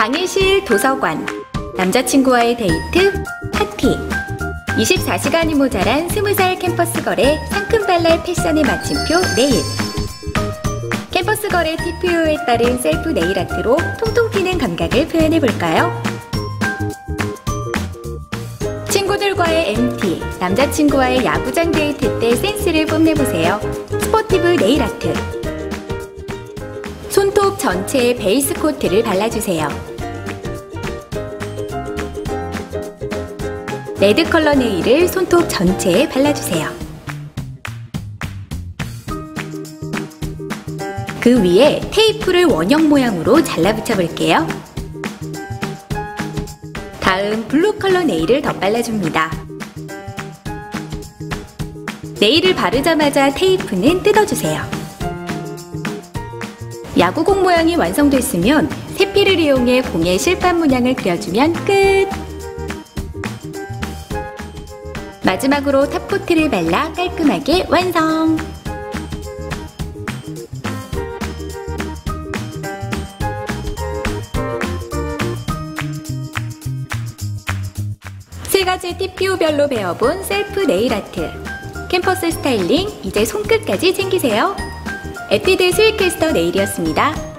강의실 도서관, 남자친구와의 데이트, 파티. 24시간이 모자란 20살 캠퍼스 거래 상큼 발랄 패션의 마침표 네일. 캠퍼스 거래 TPO에 따른 셀프 네일 아트로 통통 튀는 감각을 표현해 볼까요? 친구들과의 MT, 남자친구와의 야구장 데이트 때 센스를 뽐내보세요. 스포티브 네일 아트. 손톱 전체에 베이스 코트를 발라주세요. 레드 컬러 네일을 손톱 전체에 발라주세요. 그 위에 테이프를 원형 모양으로 잘라붙여 볼게요. 다음 블루 컬러 네일을 덧발라줍니다. 네일을 바르자마자 테이프는 뜯어주세요. 야구공 모양이 완성됐으면 세필을 이용해 공의 실판 문양을 그려주면 끝! 마지막으로 탑코트를 발라 깔끔하게 완성! 세 가지 TPO별로 배워본 셀프 네일 아트. 캠퍼스 스타일링 이제 손끝까지 챙기세요. 에뛰드 스위캐스터 네일이었습니다.